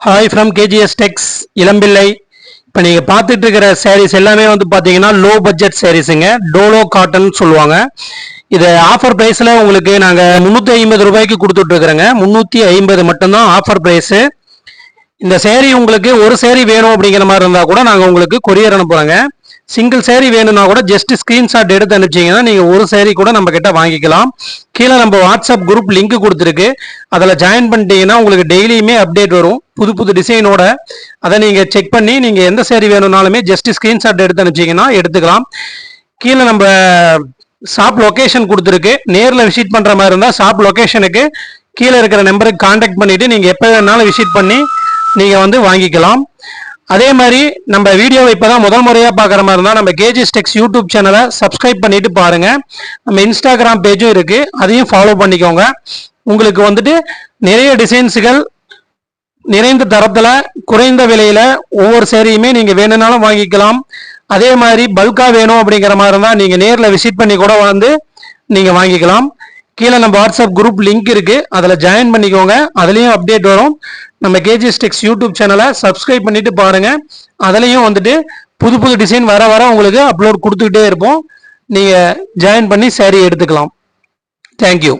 Hi from KGS Tex Elampillai இப்போ நீங்கள் பார்த்துட்டு இருக்கிற sarees எல்லாமே வந்து பார்த்தீங்கன்னா லோ பட்ஜெட் சாரீஸுங்க டோலோ காட்டன் சொல்லுவாங்க. இது ஆஃபர் ப்ரைஸில் உங்களுக்கு நாங்கள் முந்நூற்றி ஐம்பது ரூபாய்க்கு கொடுத்துட்ருக்குறோங்க. முந்நூற்றி ஐம்பது மட்டும்தான் ஆஃபர் ப்ரைஸு இந்த சேரீ உங்களுக்கு ஒரு சேரீ வேணும் அப்படிங்கிற மாதிரி இருந்தால் கூட நாங்கள் உங்களுக்கு கொரியர் அனுப்புகிறோங்க சிங்கிள் சேரீ வேணும்னா கூட ஜஸ்ட் ஸ்க்ரீன்ஷாட் எடுத்து அனுப்பிச்சிங்கன்னா நீங்கள் ஒரு சேரீ கூட நம்ம கிட்ட வாங்கிக்கலாம். கீழே நம்ம வாட்ஸ்அப் குரூப் லிங்க் கொடுத்துருக்கு. அதில் ஜாயின் பண்ணிட்டீங்கன்னா உங்களுக்கு டெய்லியுமே அப்டேட் வரும். புது புது டிசைனோட அதை நீங்கள் செக் பண்ணி நீங்கள் எந்த சேரீ வேணும்னாலுமே ஜஸ்ட் ஸ்க்ரீன்ஷாட் எடுத்து அனுப்பிச்சிங்கன்னா எடுத்துக்கலாம். கீழே நம்ம ஷாப் லொக்கேஷன் கொடுத்துருக்கு. நேரில் விசிட் பண்ணுற மாதிரி இருந்தால் ஷாப் லொக்கேஷனுக்கு கீழே இருக்கிற நம்பருக்கு காண்டாக்ட் பண்ணிவிட்டு நீங்கள் எப்போ வேணாலும் விசிட் பண்ணி நீங்கள் வந்து வாங்கிக்கலாம். அதே மாதிரி நம்ம வீடியோவை இப்போ தான் முதல் முறையாக பார்க்குற மாதிரி இருந்தால் நம்ம கேஜி ஸ்டெக்ஸ் யூடியூப் சேனலை சப்ஸ்கிரைப் பண்ணிட்டு பாருங்கள் நம்ம இன்ஸ்டாகிராம் பேஜும் இருக்குது அதையும் ஃபாலோ பண்ணிக்கோங்க. உங்களுக்கு வந்துட்டு நிறைய டிசைன்ஸுகள் நிறைந்த தரத்தில் குறைந்த விலையில் ஒவ்வொரு சேரீயுமே நீங்கள் வேணும்னாலும் வாங்கிக்கலாம். அதே மாதிரி பல்காக வேணும் அப்படிங்கிற மாதிரி இருந்தால் நீங்கள் நேரில் விசிட் பண்ணி கூட வந்து நீங்கள் வாங்கிக்கலாம். கீழே நம்ம வாட்ஸ்அப் குரூப் லிங்க் இருக்கு. அதில் ஜாயின் பண்ணிக்கோங்க. அதுலேயும் அப்டேட் வரும். நம்ம கேஜி ஸ்டிக்ஸ் யூடியூப் சேனலை சப்ஸ்கிரைப் பண்ணிட்டு பாருங்க. அதுலேயும் வந்துட்டு புது புது டிசைன் வர வர உங்களுக்கு அப்லோட் கொடுத்துக்கிட்டே இருப்போம். நீங்கள் ஜாயின் பண்ணி சேரீ எடுத்துக்கலாம். தேங்க்யூ